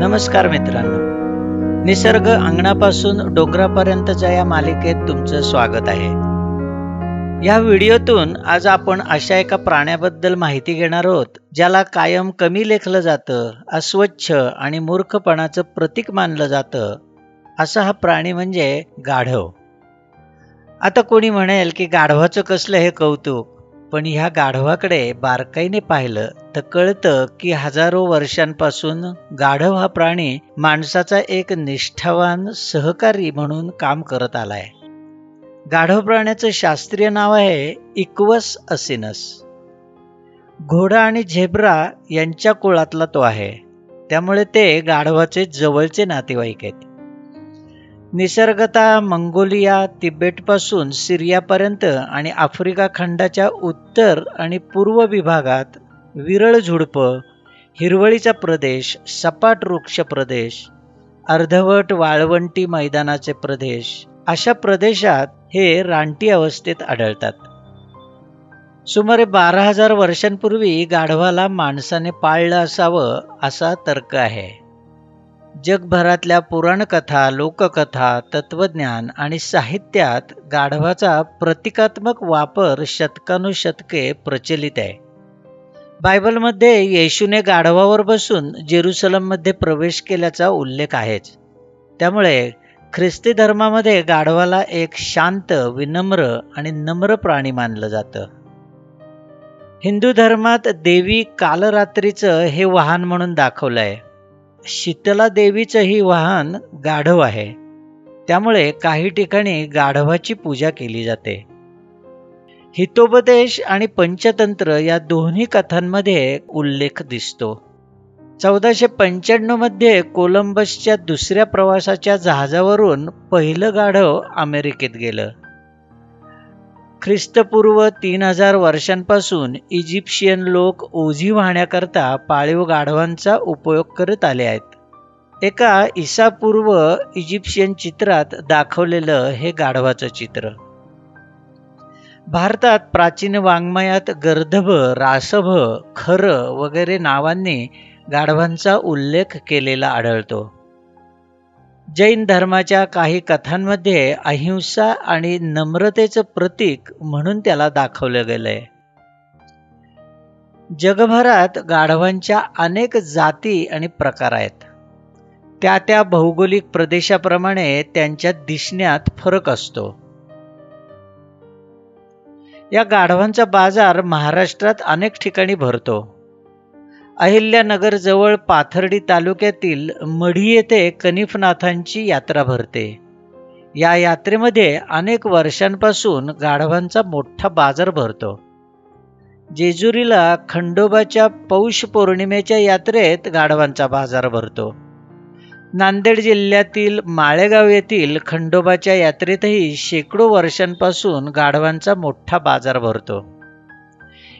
नमस्कार मित्रांनो. निसर्ग अंगणापासून डोंगरापर्यंतच्या या मालिकेत तुमचं स्वागत आहे. या व्हिडिओतून आज आपण अशा एका प्राण्याबद्दल माहिती घेणार आहोत ज्याला कायम कमी लेखलं जातं अस्वच्छ आणि मूर्खपणाचं प्रतीक मानलं जातं असा हा प्राणी म्हणजे गाढव. आता कोणी म्हणेल की गाढवाचं कसलं हे कौतुक? पण ह्या गाढवाकडे बारकाईने पाहिलं तर कळतं की हजारो वर्षांपासून गाढव हा प्राणी माणसाचा एक निष्ठावान सहकारी म्हणून काम करत आलाय. गाढव प्राण्याचं शास्त्रीय नाव आहे इक्वस असिनस. घोडा आणि झेब्रा यांच्या कुळातला तो आहे. त्यामुळे ते गाढवाचे जवळचे नातेवाईक आहेत. निसर्गता मंगोलिया तिबेटपासून सिरियापर्यंत आणि आफ्रिका खंडाच्या उत्तर आणि पूर्व विभागात विरळ झुडपं हिरवळीचा प्रदेश सपाट वृक्ष प्रदेश अर्धवट वाळवंटी मैदानाचे प्रदेश अशा प्रदेशात हे रानटी अवस्थेत आढळतात. सुमारे बारा हजार वर्षांपूर्वी गाढवाला माणसाने पाळलं असावं असा तर्क आहे. जगभरातल्या पुराणकथा लोककथा तत्वज्ञान आणि साहित्यात गाढवाचा प्रतिकात्मक वापर शतकानुशतके प्रचलित आहे. बायबलमध्ये येशूने गाढवावर बसून जेरुसलममध्ये प्रवेश केल्याचा उल्लेख आहेच. त्यामुळे ख्रिस्ती धर्मामध्ये गाढवाला एक शांत विनम्र आणि नम्र प्राणी मानलं जातं. हिंदू धर्मात देवी कालरात्रीचं हे वाहन म्हणून दाखवलं आहे शीतला देवीचंही वाहन गाढव आहे. त्यामुळे काही ठिकाणी गाढवाची पूजा केली जाते. हितोपदेश आणि पंचतंत्र या दोन्ही कथांमध्ये उल्लेख दिसतो. चौदाशे पंच्याण्णवमध्ये कोलंबसच्या दुसऱ्या प्रवासाच्या जहाजावरून पहिलं गाढव अमेरिकेत गेलं. ख्रिस्तपूर्व तीन हजार वर्षांपासून इजिप्शियन लोक ओझी वाहण्याकरता पाळीव गाढवांचा उपयोग करत आले आहेत. एका ईसापूर्व इजिप्शियन चित्रात दाखवलेलं हे गाढवाचं चित्र. भारतात प्राचीन वाङ्मयात गर्दभ रासभ खर वगैरे नावांनी गाढवांचा उल्लेख केलेला आढळतो. जैन धर्माच्या काही कथांमध्ये अहिंसा आणि नम्रतेचं प्रतीक म्हणून त्याला दाखवलं गेलंय. जगभरात गाढवांच्या अनेक जाती आणि प्रकार आहेत. त्या त्या भौगोलिक प्रदेशाप्रमाणे त्यांच्या दिसण्यात फरक असतो. या गाढवांचा बाजार महाराष्ट्रात अनेक ठिकाणी भरतो. अहिल्यानगरजवळ पाथर्डी तालुक्यातील मढी येथे कनिफनाथांची यात्रा भरते. या यात्रेमध्ये अनेक वर्षांपासून गाढवांचा मोठा बाजार भरतो. जेजुरीला खंडोबाच्या पौष पौर्णिमेच्या यात्रेत गाढवांचा बाजार भरतो. नांदेड जिल्ह्यातील माळेगाव येथील खंडोबाच्या यात्रेतही शेकडो वर्षांपासून गाढवांचा मोठा बाजार भरतो.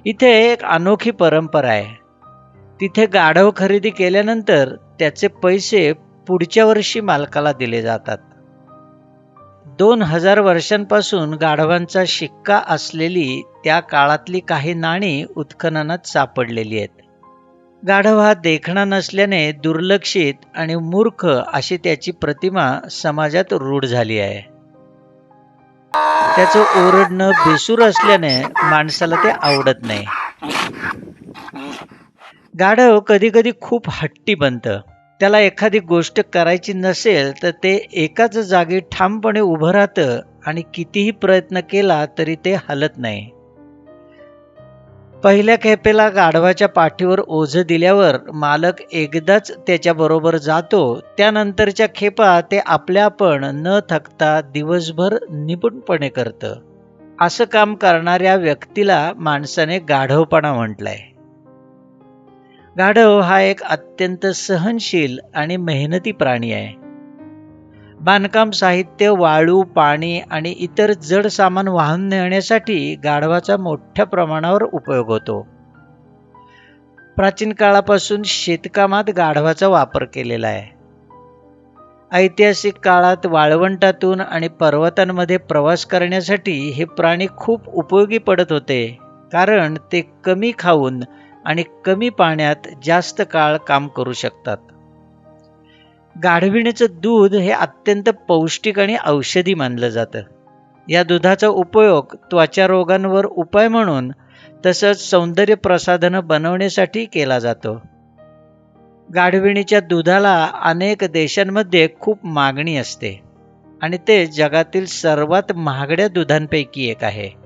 इथे एक अनोखी परंपरा आहे. तिथे गाढव खरेदी केल्यानंतर त्याचे पैसे पुढच्या वर्षी मालकाला दिले जातात. दोन हजार वर्षांपासून गाढवांचा शिक्का असलेली त्या काळातली काही नाणी उत्खननात सापडलेली आहेत. गाढव हा देखणा नसल्याने दुर्लक्षित आणि मूर्ख अशी त्याची प्रतिमा समाजात रूढ झाली आहे. त्याचं ओरडणं बेसूर असल्याने माणसाला ते आवडत नाही. गाढव कधी कधी खूप हट्टी बनतं. त्याला एखादी गोष्ट करायची नसेल तर ते एकाच जागी ठामपणे उभं राहतं आणि कितीही प्रयत्न केला तरी ते हलत नाही. पहिल्या खेपेला गाढवाच्या पाठीवर ओझ दिल्यावर मालक एकदाच त्याच्याबरोबर जातो. त्यानंतरच्या खेपा ते आपल्या आपण न थकता दिवसभर निपुणपणे करतं. असं काम करणाऱ्या व्यक्तीला माणसाने गाढवपणा म्हटलंय. गाढव हा एक अत्यंत सहनशील आणि मेहनती प्राणी आहे. बांधकाम साहित्य वाळू पाणी आणि इतर जड सामान वाहून नेण्यासाठी गाढवाचा मोठ्या प्रमाणावर उपयोग होतो. प्राचीन काळापासून शेतकामात गाढवाचा वापर केलेला आहे. ऐतिहासिक काळात वाळवंटातून आणि पर्वतांमध्ये प्रवास करण्यासाठी हे प्राणी खूप उपयोगी पडत होते कारण ते कमी खाऊन आणि कमी पाण्यात जास्त काळ काम करू शकतात. गाढविणीचं दूध हे अत्यंत पौष्टिक आणि औषधी मानलं जातं. या दुधाचा उपयोग त्वचा रोगांवर उपाय म्हणून तसंच सौंदर्य प्रसाधनं बनवण्यासाठी केला जातो. गाढविणीच्या दुधाला अनेक देशांमध्ये खूप मागणी असते आणि ते जगातील सर्वात महागड्या दुधांपैकी एक आहे.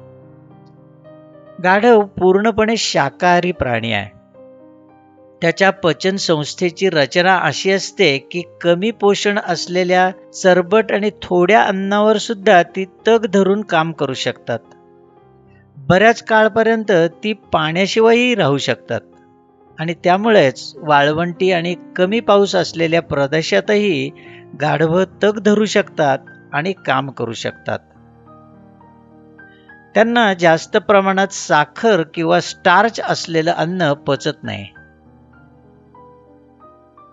गाढव पूर्णपणे शाकाहारी प्राणी आहे. त्याच्या पचन संस्थेची रचना अशी असते की कमी पोषण असलेल्या चरबट आणि थोड्या अन्नावर सुद्धा ती तग धरून काम करू शकतात. बऱ्याच काळपर्यंत ती पाण्याशिवायही राहू शकतात. आणि त्यामुळेच वाळवंटी आणि कमी पाऊस असलेल्या प्रदेशातही गाढवं तग धरू शकतात आणि काम करू शकतात. त्यांना जास्त प्रमाणात साखर किंवा स्टार्च असलेलं अन्न पचत नाही.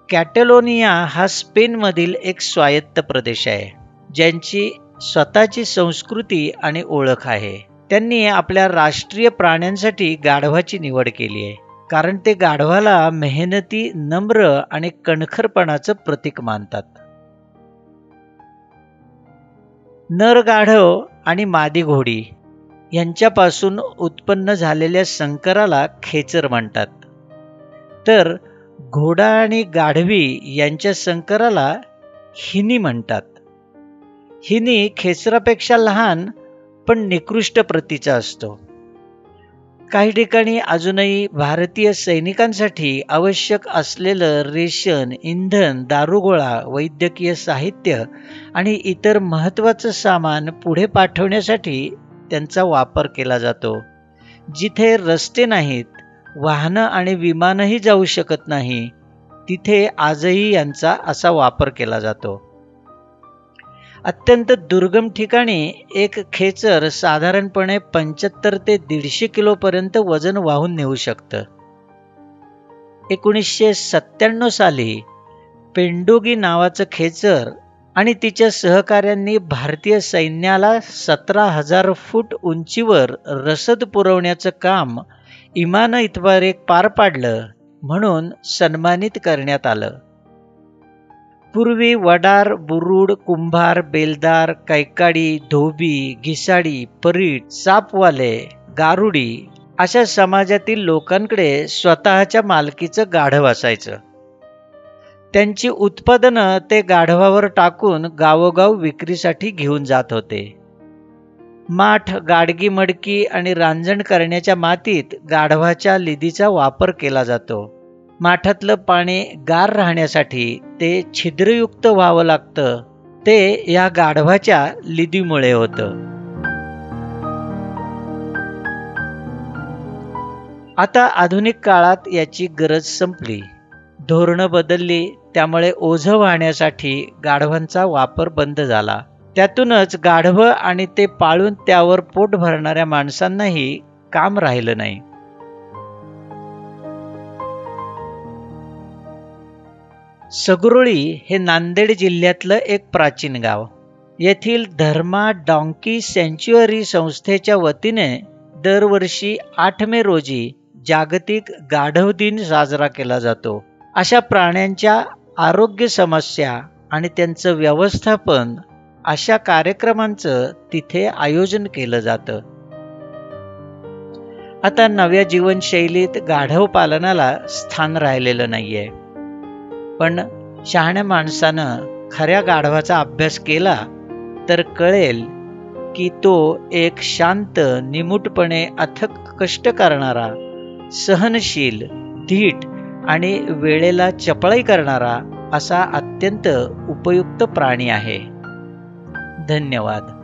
कॅटेलोनिया हा स्पेनमधील एक स्वायत्त प्रदेश आहे ज्यांची स्वतःची संस्कृती आणि ओळख आहे. त्यांनी आपल्या राष्ट्रीय प्राण्यांसाठी गाढवाची निवड केली आहे कारण ते गाढवाला मेहनती नम्र आणि कणखरपणाचं प्रतीक मानतात. नर गाढव आणि मादी घोडी यांच्यापासून उत्पन्न झालेल्या संकराला खेचर म्हणतात. तर घोडा आणि गाढवी यांच्या संकराला हिनी म्हणतात. हिनी खेचरापेक्षा लहान पण निकृष्ट प्रतीचा असतो. काही ठिकाणी अजूनही भारतीय सैनिकांसाठी आवश्यक असलेलं रेशन इंधन दारुगोळा वैद्यकीय साहित्य आणि इतर महत्त्वाचं सामान पुढे पाठवण्यासाठी त्यांचा वापर केला जातो. जिथे रस्ते नाहीत वाहनं आणि विमानही जाऊ शकत नाही तिथे आजही यांचा असा वापर केला जातो. अत्यंत दुर्गम ठिकाणी एक खेचर साधारणपणे पंच्याहत्तर ते दीडशे किलोपर्यंत वजन वाहून नेऊ शकतं. एकोणीसशे सत्त्याण्णव साली पेंडोगी नावाचं खेचर आणि तिच्या सहकाऱ्यांनी भारतीय सैन्याला सतरा हजार फूट उंचीवर रसद पुरवण्याचं काम इमान इतवारे पार पाडलं म्हणून सन्मानित करण्यात आलं. पूर्वी वडार बुरुड कुंभार बेलदार कैकाडी धोबी घिसाडी परीट सापवाले गारुडी अशा समाजातील लोकांकडे स्वतःच्या मालकीचं गाढव असायचं. त्यांची उत्पादनं ते गाढवावर टाकून गावोगाव विक्रीसाठी घेऊन जात होते. माठ गाडगी मडकी आणि रांजण करण्याच्या मातीत गाढवाच्या लिदीचा वापर केला जातो. माठातलं पाणी गार राहण्यासाठी ते छिद्रयुक्त व्हावं लागतं. ते या गाढवाच्या लिदीमुळे होतं. आता आधुनिक काळात याची गरज संपली. धोरणं बदलली त्यामुळे ओझं वाहण्यासाठी गाढवांचा वापर बंद झाला. त्यातूनच गाढवं आणि ते पाळून त्यावर पोट भरणाऱ्या माणसांनाही काम राहिलं नाही. सगरोळी हे नांदेड जिल्ह्यातलं एक प्राचीन गाव. येथील धर्मा डॉंकी सँच्युअरी संस्थेच्या वतीने दरवर्षी आठ मे रोजी जागतिक गाढव दिन साजरा केला जातो. अशा प्राण्यांच्या आरोग्य समस्या आणि त्यांचं व्यवस्थापन अशा कार्यक्रमांचं तिथे आयोजन केलं जातं. आता नव्या जीवनशैलीत गाढव पालनाला स्थान राहिलेलं नाहीये. पण शहाण्या माणसानं खऱ्या गाढवाचा अभ्यास केला तर कळेल की तो एक शांत निमूटपणे अथक कष्ट करणारा सहनशील धीट आणि वेळेला चपळाई करणारा असा अत्यंत उपयुक्त प्राणी आहे. धन्यवाद.